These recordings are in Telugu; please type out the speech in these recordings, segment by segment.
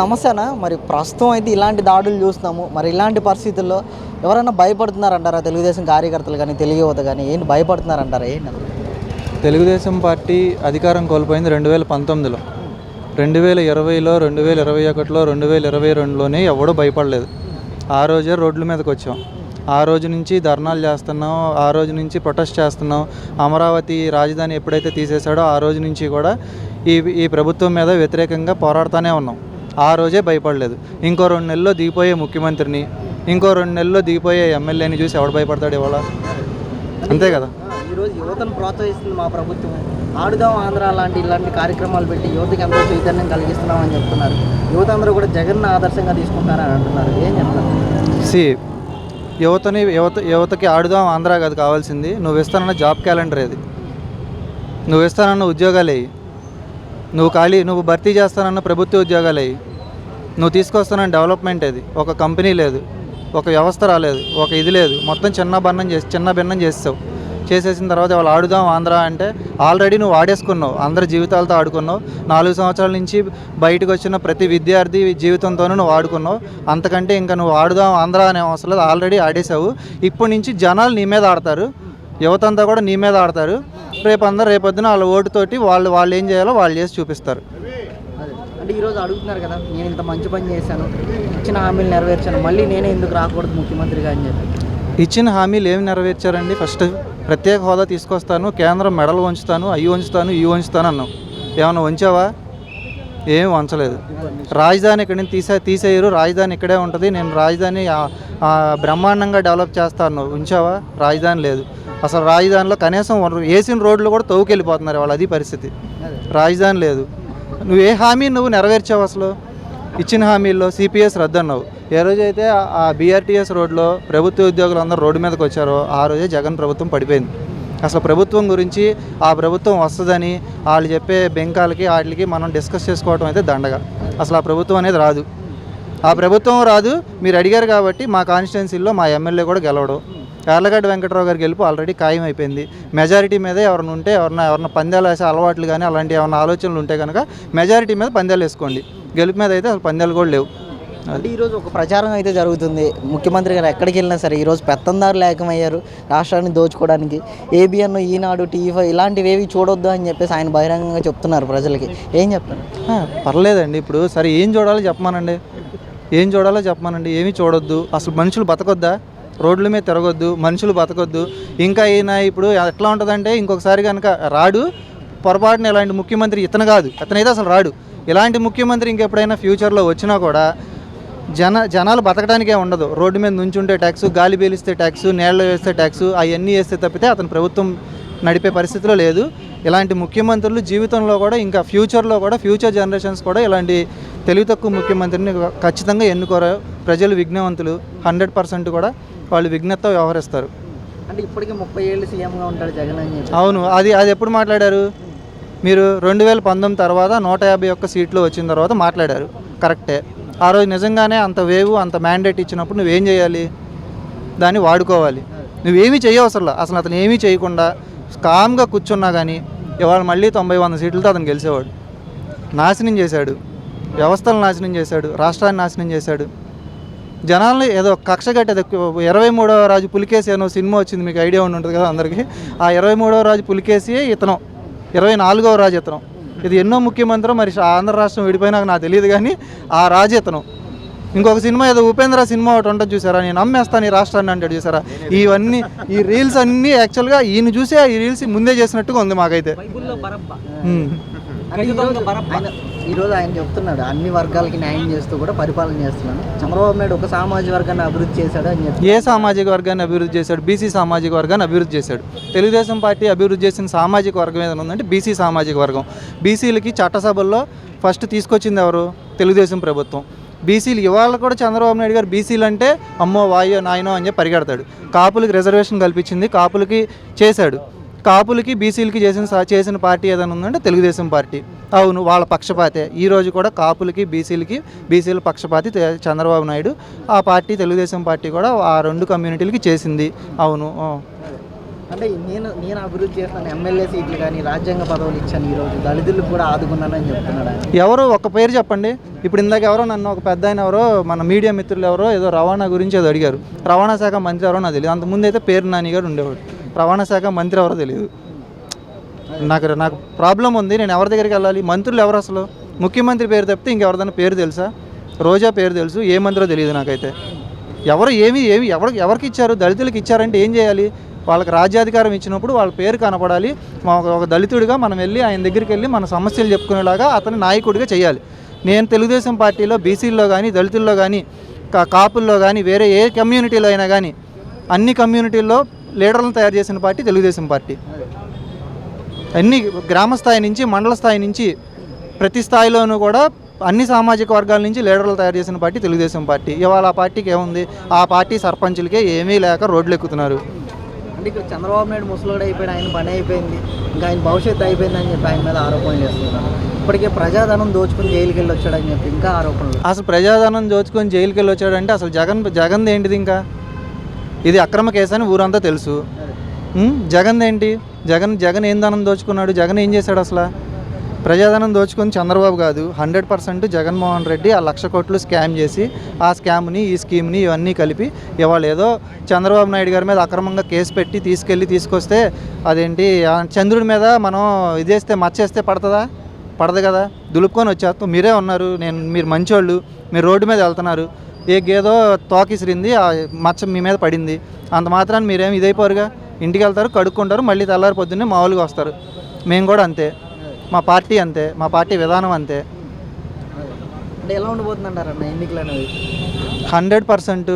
సమస్యనా? మరి ప్రస్తుతం అయితే ఇలాంటి దాడులు చూస్తున్నాము. మరి ఇలాంటి పరిస్థితుల్లో ఎవరైనా భయపడుతున్నారంటారా? తెలుగుదేశం కార్యకర్తలు కానీ తెలుగు యువత కానీ ఏంటి? భయపడుతున్నారంటారా? ఏంటి తెలుగుదేశం పార్టీ అధికారం కోల్పోయింది రెండు వేల పంతొమ్మిదిలో. రెండు వేల ఇరవైలో రెండు వేల ఇరవై ఒకటిలో రెండు వేల ఇరవై రెండులోనే ఎవడూ భయపడలేదు. ఆ రోజే రోడ్ల మీదకి వచ్చాం. ఆ రోజు నుంచి ధర్నాలు చేస్తున్నాం. ఆ రోజు నుంచి ప్రొటెస్ట్ చేస్తున్నాం. అమరావతి రాజధాని ఎప్పుడైతే తీసేశాడో ఆ రోజు నుంచి కూడా ఈ ఈ ప్రభుత్వం మీద వ్యతిరేకంగా పోరాడుతూనే ఉన్నాం. ఆ రోజే భయపడలేదు. ఇంకో రెండు నెలల్లో దిగిపోయే ముఖ్యమంత్రిని ఇంకో రెండు నెలల్లో దిగిపోయే ఎమ్మెల్యేని చూసి ఎవడు భయపడతాడు ఇవాళ? అంతే కదా? ఈరోజు యువతను ప్రోత్సహిస్తుంది మా ప్రభుత్వం. ఆడుదాం ఆంధ్ర లాంటి ఇలాంటి కార్యక్రమాలు పెట్టి యువతకి ఎంతో చైతన్యం కలిగిస్తున్నామని చెప్తున్నారు. యువత అందరూ కూడా జగన్ ఆదర్శంగా తీసుకుంటారని అంటున్నారు. ఏం చెప్తారు? సి యువతని యువత యువతకి ఆడుదాం ఆంధ్ర కాదు కావాల్సింది. నువ్వు ఇస్తానన్న జాబ్ క్యాలెండర్ ఏది? నువ్వు ఇస్తానన్న ఉద్యోగాలు నువ్వు ఖాళీ నువ్వు భర్తీ చేస్తానన్న ప్రభుత్వ ఉద్యోగాలు నువ్వు తీసుకొస్తున్న డెవలప్మెంట్ అది. ఒక కంపెనీ లేదు. ఒక వ్యవస్థ రాలేదు. ఒక ఇది లేదు. మొత్తం చిన్న భిన్నం చేసి చిన్న భిన్నం చేస్తావు చేసేసిన తర్వాత వాళ్ళు ఆడుదాం ఆంధ్ర అంటే ఆల్రెడీ నువ్వు ఆడేసుకున్నావు. అందరి జీవితాలతో ఆడుకున్నావు. నాలుగు సంవత్సరాల నుంచి బయటకు వచ్చిన ప్రతి విద్యార్థి జీవితంతోనూ నువ్వు ఆడుకున్నావు. అంతకంటే ఇంకా నువ్వు ఆడుదాం ఆంధ్ర అనే అవసరం లేదు. ఆల్రెడీ ఆడేసావు. ఇప్పటి నుంచి జనాలు నీ మీద ఆడతారు. యువతంతా కూడా నీ మీద ఆడతారు. రేపు అందరు రేపొద్దున వాళ్ళ ఓటుతోటి వాళ్ళు వాళ్ళు ఏం చేయాలో వాళ్ళు చేసి చూపిస్తారు. అంటే ఈరోజు అడుగుతున్నారు కదా నేను ఇంత మంచి పని చేశాను ఇచ్చిన హామీలు నెరవేర్చాను మళ్ళీ నేనే ఎందుకు రాకూడదు ముఖ్యమంత్రిగా అని చెప్పి. ఇచ్చిన హామీలు ఏమి నెరవేర్చారండి? ఫస్ట్ ప్రత్యేక హోదా తీసుకొస్తాను కేంద్రం మెడలు వంచుతాను అవి వంచుతాను ఇవి వంచుతాను అన్నావు. ఏమైనా వంచావా? ఏమి వంచలేదు. రాజధాని ఇక్కడి నుంచి తీసే తీసేయరు రాజధాని ఇక్కడే ఉంటుంది నేను రాజధాని బ్రహ్మాండంగా డెవలప్ చేస్తాను ఉంచావా? రాజధాని లేదు. అసలు రాజధానిలో కనీసం వేసిన రోడ్లు కూడా తవ్వుకెళ్ళిపోతున్నారు వాళ్ళు అది పరిస్థితి. రాజధాని లేదు. నువ్వు ఏ హామీ నువ్వు నెరవేర్చావు అసలు? ఇచ్చిన హామీల్లో సిపిఎస్ రద్దు అన్నావు ఏ రోజైతే ఆ- బీఆర్టీఎస్ రోడ్లో ప్రభుత్వ ఉద్యోగులు అందరూ రోడ్డు మీదకి వచ్చారో ఆ రోజే జగన్ ప్రభుత్వం పడిపోయింది. అసలు ప్రభుత్వం గురించి ఆ ప్రభుత్వం వస్తుందని వాళ్ళు చెప్పే బెంకాలకి వాటికి మనం డిస్కస్ చేసుకోవడం అయితే దండగా. అసలు ఆ ప్రభుత్వం అనేది రాదు. ఆ ప్రభుత్వం రాదు. మీరు అడిగారు కాబట్టి మా కాన్స్టిట్యున్సీలో మా ఎమ్మెల్యే కూడా గెలవడం. యార్లగడ్డ వెంకటరావు గారి గెలుపు ఆల్రెడీ ఖాయం అయిపోయింది మెజారిటీ మీదే ఎవరైనా ఉంటే ఎవరన్నా ఎవరన్నా పందాలు వేసే అలవాట్లు కానీ అలాంటి ఏమైనా ఆలోచనలు ఉంటే కనుక మెజారిటీ మీద పందాలు వేసుకోండి. గెలుపు మీద అయితే అసలు పందాలు కూడా లేవు. అంటే ఈరోజు ఒక ప్రచారం అయితే జరుగుతుంది. ముఖ్యమంత్రి గారు ఎక్కడికి వెళ్ళినా సరే ఈరోజు పెత్తందారులు ఏకమయ్యారు రాష్ట్రాన్ని దోచుకోవడానికి. ఏబిఎన్ ఈనాడు టీవీ ఇలాంటివి ఏవి చూడొద్దు అని చెప్పేసి ఆయన బహిరంగంగా చెప్తున్నారు ప్రజలకి. ఏం చెప్తారు? పర్లేదండి. ఇప్పుడు సరే ఏం చూడాలో చెప్పమానండి. ఏం చూడాలో చెప్పమానండి. ఏమీ చూడొద్దు. అసలు మనుషులు బతకొద్దా? రోడ్ల మీద తిరగొద్దు మనుషులు బతకొద్దు. ఇంకా ఈయన ఇప్పుడు ఎట్లా ఉంటుందంటే ఇంకొకసారి కనుక రాడు పొరపాటున ఇలాంటి ముఖ్యమంత్రి ఇతను కాదు అతనైతే అసలు రాడు. ఇలాంటి ముఖ్యమంత్రి ఇంకెప్పుడైనా ఫ్యూచర్లో వచ్చినా కూడా జన జనాలు బతకడానికే ఉండదు. రోడ్డు మీద నుంచుంటే ట్యాక్స్ గాలి పీలిస్తే ట్యాక్స్ నీళ్ళు వేస్తే ట్యాక్స్ అవన్నీ వేస్తే తప్పితే అతను ప్రభుత్వం నడిపే పరిస్థితిలో లేదు. ఇలాంటి ముఖ్యమంత్రులు జీవితంలో కూడా ఇంకా ఫ్యూచర్లో కూడా ఫ్యూచర్ జనరేషన్స్ కూడా ఇలాంటి తెలివి తక్కువ ముఖ్యమంత్రిని ఖచ్చితంగా ఎన్నుకోరు. ప్రజలు విఘ్నవంతులు హండ్రెడ్ పర్సెంట్ కూడా వాళ్ళు విఘ్నత వ్యవహరిస్తారు. అంటే ఇప్పటికే ముప్పై ఏళ్ళు సీఎంగా ఉంటాడు జగన్ అని చెప్పి. అవును అది అది ఎప్పుడు మాట్లాడారు? మీరు రెండు వేల పంతొమ్మిది తర్వాత నూట యాభై ఒక్క సీట్లు వచ్చిన తర్వాత మాట్లాడారు. కరెక్టే. ఆ రోజు నిజంగానే అంత వేవు అంత మ్యాండేట్ ఇచ్చినప్పుడు నువ్వేం చేయాలి? దాన్ని వాడుకోవాలి. నువ్వేమీ చేయవసరం అసలు అతను ఏమీ చేయకుండా కామ్గా కూర్చున్నా కానీ ఇవాళ మళ్ళీ తొంభై వంద సీట్లతో అతను గెలిచేవాడు. నాశనం చేశాడు. వ్యవస్థలను నాశనం చేశాడు. రాష్ట్రాన్ని నాశనం చేశాడు. జనాల్ని ఏదో కక్ష కట్టేది. ఇరవై మూడవ రాజు పులికేసి అనో సినిమా వచ్చింది మీకు ఐడియా ఉండి ఉంటుంది కదా అందరికీ. ఆ ఇరవై మూడవ రాజు పులికేసి ఇతను. ఇరవై నాలుగవ రాజు ఇతను. ఇది ఎన్నో ముఖ్యమంత్రి మరి ఆంధ్ర రాష్ట్రం విడిపోయినాక నాకు తెలియదు కానీ ఆ రాజు ఇతను. ఇంకొక సినిమా ఏదో ఉపేంద్ర సినిమా ఒకటి ఉంటుంది చూసారా? నేను అమ్మేస్తాను ఈ రాష్ట్రాన్ని అంటాడు చూసారా? ఇవన్నీ ఈ రీల్స్ అన్నీ యాక్చువల్గా ఈయన చూసే ఈ రీల్స్ ముందే చేసినట్టుగా ఉంది మాకైతే. అంటే ఈరోజు ఆయన చెప్తున్నాడు అన్ని వర్గాలకి న్యాయం చేస్తూ కూడా పరిపాలన చేస్తున్నాను. చంద్రబాబు నాయుడు ఒక సామాజిక వర్గాన్ని అభివృద్ధి చేశాడు అని చెప్పి ఏ సామాజిక వర్గాన్ని అభివృద్ధి చేశాడు? బీసీ సామాజిక వర్గాన్ని అభివృద్ధి చేశాడు. తెలుగుదేశం పార్టీ అభివృద్ధి చేసిన సామాజిక వర్గం ఏదైనా ఉందంటే బీసీ సామాజిక వర్గం. బీసీలకి చట్టసభల్లో ఫస్ట్ తీసుకొచ్చింది ఎవరు? తెలుగుదేశం ప్రభుత్వం. బీసీలు ఇవాళ కూడా చంద్రబాబు నాయుడు గారు బీసీలు అంటే అమ్మో వాయో నాయనో అని చెప్పి పరిగెడతాడు. కాపులకి రిజర్వేషన్ కల్పించింది కాపులకి చేశాడు. కాపులకి బీసీలకి చేసిన చేసిన పార్టీ ఏదైనా ఉందంటే తెలుగుదేశం పార్టీ. అవును వాళ్ళ పక్షపాతే. ఈ రోజు కూడా కాపులకి బీసీలకి బీసీల పక్షపాతి చంద్రబాబు నాయుడు. ఆ పార్టీ తెలుగుదేశం పార్టీ కూడా ఆ రెండు కమ్యూనిటీలకి చేసింది. అవును. అంటే నేను నేను అభివృద్ధి చేస్తాను. ఎమ్మెల్యే సీట్లు కానీ రాజ్యాంగ పదవులు ఇచ్చాను ఈరోజు దళితులకు కూడా ఆదుకున్నానని చెప్తున్నాడు ఎవరు ఒక పేరు చెప్పండి. ఇప్పుడు ఇందాక ఎవరో నన్ను ఒక పెద్ద ఆయన ఎవరో మన మీడియా మిత్రులు ఎవరో ఏదో రవాణా గురించి ఏదో అడిగారు. రవాణా శాఖ మంత్రి ఎవరో నాకు తెలియదు అంతకుముందు అయితే పేరు నాని గారు ఉండేవాడు. రవాణా శాఖ మంత్రి ఎవరో తెలియదు నాకు నాకు ప్రాబ్లం ఉంది. నేను ఎవరి దగ్గరికి వెళ్ళాలి? మంత్రులు ఎవరు అసలు? ముఖ్యమంత్రి పేరు తప్పితే ఇంకెవరిదైనా పేరు తెలుసా? రోజా పేరు తెలుసు. ఏ మంత్రో తెలియదు నాకైతే. ఎవరు ఏమి ఏమి ఎవరికి ఎవరికి ఇచ్చారు? దళితులకు ఇచ్చారంటే ఏం చేయాలి? వాళ్ళకి రాజ్యాధికారం ఇచ్చినప్పుడు వాళ్ళ పేరు కనపడాలి. మా ఒక- దళితుడిగా మనం వెళ్ళి ఆయన దగ్గరికి వెళ్ళి మన సమస్యలు చెప్పుకునేలాగా అతని నాయకుడిగా చేయాలి. నేను తెలుగుదేశం పార్టీలో బీసీల్లో కానీ దళితుల్లో కానీ కా- కాపుల్లో కానీ వేరే ఏ కమ్యూనిటీలో అయినా కానీ అన్ని కమ్యూనిటీల్లో లీడర్లను తయారు చేసిన పార్టీ తెలుగుదేశం పార్టీ. అన్ని గ్రామ స్థాయి నుంచి మండల స్థాయి నుంచి ప్రతి స్థాయిలోనూ కూడా అన్ని సామాజిక వర్గాల నుంచి లీడర్లు తయారు చేసిన పార్టీ తెలుగుదేశం పార్టీ. ఇవాళ ఆ పార్టీకి ఏముంది? ఆ పార్టీ సర్పంచులకే ఏమీ లేక రోడ్లు ఎక్కుతున్నారు. అంటే ఇక్కడ చంద్రబాబు నాయుడు ముసలోడు అయిపోయాడు ఆయన పని అయిపోయింది ఇంకా ఆయన భవిష్యత్తు అయిపోయింది అని చెప్పి ఆయన మీద ఆరోపణలు చేస్తున్నారు. ఇప్పటికే ప్రజాధనం దోచుకుని జైలుకి వెళ్ళి వచ్చాడని చెప్పి ఇంకా ఆరోపణలు. అసలు ప్రజాధనం దోచుకొని జైలుకి వెళ్ళి వచ్చాడంటే అసలు జగన్ జగన్ ఏంటిది ఇంకా? ఇది అక్రమ కేసు అని ఊరంతా తెలుసు. జగన్ ఏంటి? జగన్ జగన్ ఏం ధనం దోచుకున్నాడు? జగన్ ఏం చేశాడు అసలు? ప్రజాధనం దోచుకుని చంద్రబాబు కాదు. హండ్రెడ్ పర్సెంట్ జగన్మోహన్ రెడ్డి ఆ లక్ష కోట్లు స్కామ్ చేసి ఆ స్కామ్ని ఈ స్కీమ్ని ఇవన్నీ కలిపి ఇవాళ ఏదో చంద్రబాబు నాయుడు గారి మీద అక్రమంగా కేసు పెట్టి తీసుకెళ్ళి తీసుకొస్తే అదేంటి చంద్రుడి మీద మనం ఇదేస్తే మచ్చేస్తే పడుతుందా? పడదు కదా. దులుపుకొని వచ్చేస్తాం. మీరే ఉన్నారు. నేను మీరు మంచోళ్ళు. మీరు రోడ్డు మీద వెళ్తున్నారు. ఏ గేదో తోకిసిరింది ఆ మచ్చ మీ మీద పడింది. అంత మాత్రాన్ని మీరేం ఇదైపోరుగా? ఇంటికి వెళ్తారు కడుక్కుంటారు మళ్ళీ తెల్లారి పొద్దున్నే మామూలుగా వస్తారు. మేము కూడా అంతే. మా పార్టీ అంతే మా పార్టీ విధానం అంతే. అంటే ఎలా ఉండబోతుందంటారు అన్న ఎన్నికలు అనేవి హండ్రెడ్ పర్సెంట్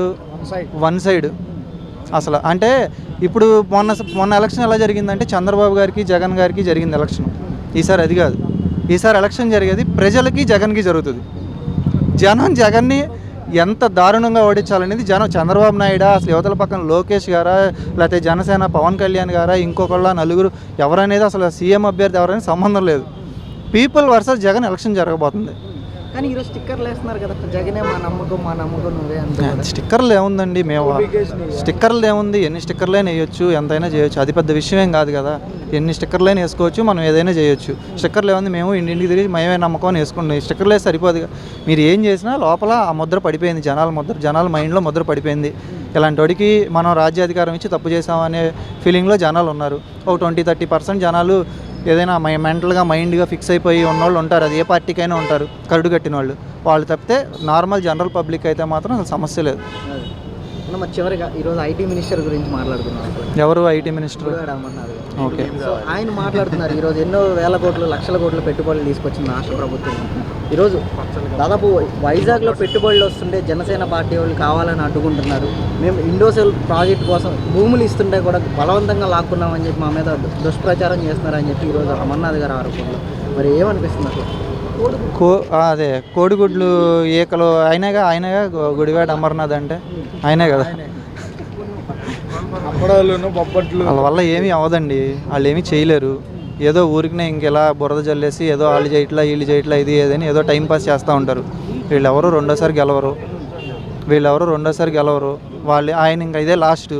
వన్ సైడ్. అసలు అంటే ఇప్పుడు మొన్న మొన్న ఎలక్షన్ ఎలా జరిగిందంటే చంద్రబాబు గారికి జగన్ గారికి జరిగింది ఎలక్షన్. ఈసారి అది కాదు. ఈసారి ఎలక్షన్ జరిగేది ప్రజలకి జగన్కి జరుగుతుంది. జనం జగన్ని ఎంత దారుణంగా ఓడించాలనేది జనం చంద్రబాబు నాయుడు అసలు యువతల పక్కన లోకేష్ గారా లేకపోతే జనసేన పవన్ కళ్యాణ్ గారా ఇంకొకళ్ళ నలుగురు ఎవరనేది అసలు సీఎం అభ్యర్థి ఎవరనేది సంబంధం లేదు. పీపుల్ వర్సెస్ జగన్ ఎలక్షన్ జరగబోతుంది. కానీ ఈరోజు స్టిక్కర్లు వేస్తున్నారు కదా జగనే మా నమ్మకం మా నమ్మకం నువ్వే అంతే కదా. స్టిక్కర్లు ఏముందండి? మేము స్టిక్కర్లు ఏముంది? ఎన్ని స్టిక్కర్లైనా వేయొచ్చు ఎంతైనా చేయొచ్చు. అది పెద్ద విషయం ఏం కాదు కదా. ఎన్ని స్టిక్కర్లైనా వేసుకోవచ్చు మనం ఏదైనా చేయొచ్చు. స్టిక్కర్లు ఏముంది? మేము ఇంటింటికి తిరిగి మేమే నమ్మకం అని వేసుకుంటాం ఈ స్టిక్కర్లు సరిపోదు మీరు ఏం చేసినా లోపల ఆ ముద్ర పడిపోయింది జనాల ముద్ర జనాల మైండ్లో ముద్ర పడిపోయింది. ఇలాంటి వాడికి మనం రాజ్యాధికారం ఇచ్చి తప్పు చేసామనే ఫీలింగ్లో జనాలు ఉన్నారు. ఒక ట్వంటీ థర్టీ పర్సెంట్ జనాలు ఏదైనా మై మెంటల్గా మైండ్గా ఫిక్స్ అయిపోయి ఉన్నోళ్ళు ఉంటారు. అది ఏ పార్టీకైనా ఉంటారు. కరుడు కట్టిన వాళ్ళు వాళ్ళు తప్పితే నార్మల్ జనరల్ పబ్లిక్ అయితే మాత్రం అసలు సమస్య లేదు. మరి చివరిగా ఈరోజు ఐటీ మినిస్టర్ గురించి మాట్లాడుకున్నాం ఎవరు IT minister? Amarnath. Okay. So ఆయన మాట్లాడుతున్నారు ఈరోజు ఎన్నో వేల కోట్లు లక్షల కోట్ల పెట్టుబడులు తీసుకొచ్చింది రాష్ట్ర ప్రభుత్వం. ఈరోజు దాదాపు వైజాగ్లో పెట్టుబడులు వస్తుంటే జనసేన పార్టీ వాళ్ళు కావాలని అడ్డుకుంటున్నారు. మేము ఇండోసెల్ ప్రాజెక్ట్ కోసం భూములు ఇస్తుంటే కూడా బలవంతంగా లాక్కున్నామని చెప్పి మా మీద దుష్ప్రచారం చేస్తున్నారని చెప్పి ఈరోజు అమర్నాథ్ గారు ఆరోపణలు. మరి ఏమనిపిస్తుంది అసలు? కో అదే కోడిగుడ్లు ఏకలు ఆయనగా ఆయనగా గు- గుడివాడ అమర్నాథ్ అంటే ఆయనే కదా. వాళ్ళ వల్ల ఏమీ అవ్వదండి. వాళ్ళు ఏమీ చేయలేరు. ఏదో ఊరికినే ఇంకెలా బురద జల్లేసి ఏదో వాళ్ళు చేయట్లా వీళ్ళు చేయట్లా ఇది ఏదని ఏదో టైం పాస్ చేస్తూ ఉంటారు. వీళ్ళెవరు రెండోసారి గెలవరు. వీళ్ళెవరు రెండోసారి గెలవరు. వాళ్ళు ఆయన ఇంకా ఇదే లాస్ట్.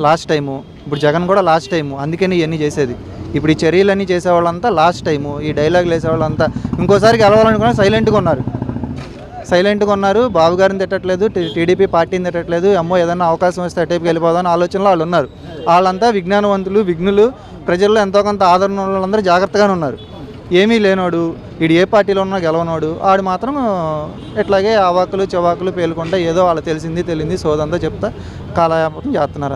Last time. ఇప్పుడు జగన్ కూడా లాస్ట్ టైము. అందుకని ఇవన్నీ చేసేది. ఇప్పుడు ఈ చర్యలన్నీ చేసేవాళ్ళంతా లాస్ట్ టైము ఈ డైలాగులు వేసేవాళ్ళంతా ఇంకోసారి గెలవాలనుకున్నా సైలెంట్గా ఉన్నారు. సైలెంట్గా ఉన్నారు. బాబు గారిని తిట్టట్లేదు టీడీపీ పార్టీని తిట్టట్లేదు అమ్మో ఏదైనా అవకాశం వస్తే అటేపుకి వెళ్ళిపోదాం ఆలోచనలో వాళ్ళు ఉన్నారు. వాళ్ళంతా విజ్ఞానవంతులు విఘ్నులు ప్రజల్లో ఎంతో కొంత ఆదరణ వాళ్ళందరూ జాగ్రత్తగానే ఉన్నారు. ఏమీ లేనోడు వీడు ఏ పార్టీలో ఉన్నా గెలవనోడు ఆడు మాత్రం ఇట్లాగే ఆవాకులు చవాకులు పేలుకుంటా ఏదో వాళ్ళు తెలిసింది తెలియంది సోదంతా చెప్తా కాలయాపం చేస్తున్నారు